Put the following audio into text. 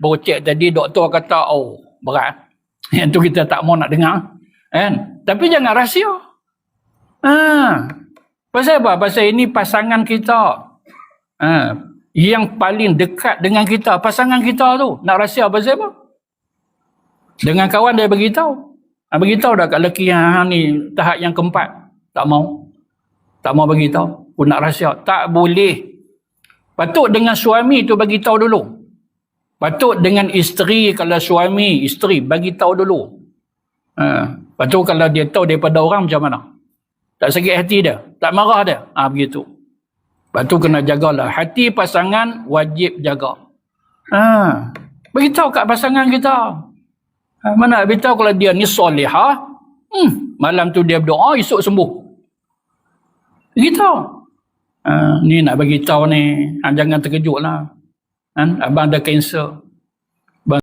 baru cek tadi doktor kata oh berat. Yang tu kita tak mau nak dengar. Kan? Tapi jangan rahsia. Ha. Pasal apa? Pasal ini pasangan kita. Ha. Yang paling dekat dengan kita, pasangan kita tu. Nak rahsia pasal apa? Dengan kawan dia beritahu. Ha, beritahu dah kat lelaki yang ni tahap yang keempat. Tak mau. Tak mau beritahu. Pun nak rahsia. Tak boleh. Patut dengan suami tu bagi tahu dulu. Patut dengan isteri kalau suami, isteri bagi tahu dulu. Ha. Patut kalau dia tahu daripada orang macam mana. Tak sakit hati dia. Tak marah dia. Ha, begitu. Lepas tu kena jagalah. Hati pasangan wajib jaga. Ha. Beritahu kat pasangan kita. Ha, mana beritahu kalau dia ni solehah. Hmm. Malam tu dia berdoa, esok sembuh. Beritahu. Ha, ni nak bagi tahu ni. Ha, jangan terkejut lah. Ha, abang ada kanser.